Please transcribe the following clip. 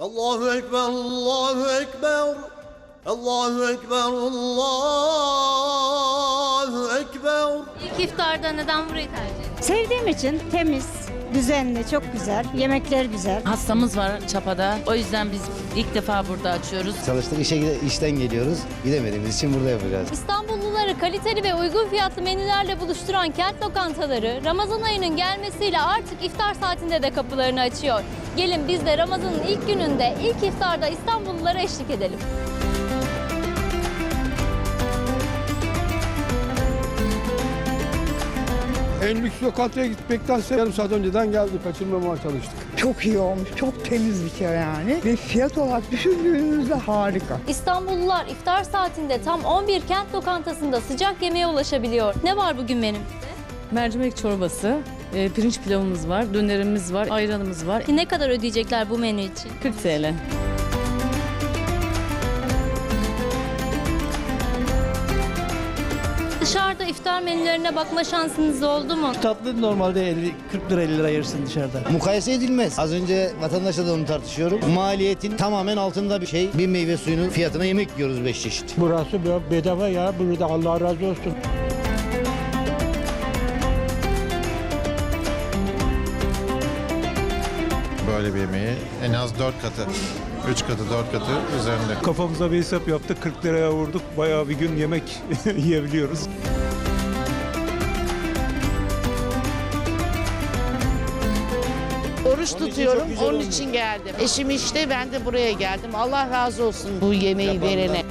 Allahu Ekber, Allahu Ekber. Allahu Ekber, Allahu Ekber. İlk iftarda neden burayı tercih ettiniz? Sevdiğim için temiz, düzenli, çok güzel. Yemekler güzel. Hastamız var Çapa'da. O yüzden biz ilk defa burada açıyoruz. Çalıştık işe gide- işten geliyoruz. Gidemediğimiz için burada yapacağız. İstanbulluları kaliteli ve uygun fiyatlı menülerle buluşturan kent lokantaları Ramazan ayının gelmesiyle artık iftar saatinde de kapılarını açıyor. Gelin biz de Ramazan'ın ilk gününde ilk iftarda İstanbullulara eşlik edelim. En lüks lokantaya gitmektense yarım saat önceden geldik. Kaçırmamaya çalıştık. Çok iyi olmuş, çok temiz bir kere yani. Ve fiyat olarak düşündüğünüzde harika. İstanbullular iftar saatinde tam 11 kent lokantasında sıcak yemeğe ulaşabiliyor. Ne var bugün menümüzde? Mercimek çorbası, e, pirinç pilavımız var, dönerimiz var, ayranımız var. Ne kadar ödeyecekler bu menü için? 40 TL. Dışarıda iftar menülerine bakma şansınız oldu mu? Tatlı normalde 50, 40 lira 50 lira yersin dışarıda. Mukayese edilmez. Az önce vatandaşla da onu tartışıyorum. Maliyetin tamamen altında bir şey. Bir meyve suyunun fiyatına yemek yiyoruz 5 çeşit. Burası böyle bedava ya. Burada Allah razı olsun. Böyle bir yemeği en az 4 katı, 3 katı, 4 katı üzerinde. Kafamıza bir hesap yaptık. 40 liraya vurduk. Bayağı bir gün yemek yiyebiliyoruz. Oruç tutuyorum, onun için geldim. Eşim işte, ben de buraya geldim. Allah razı olsun bu yemeği verene.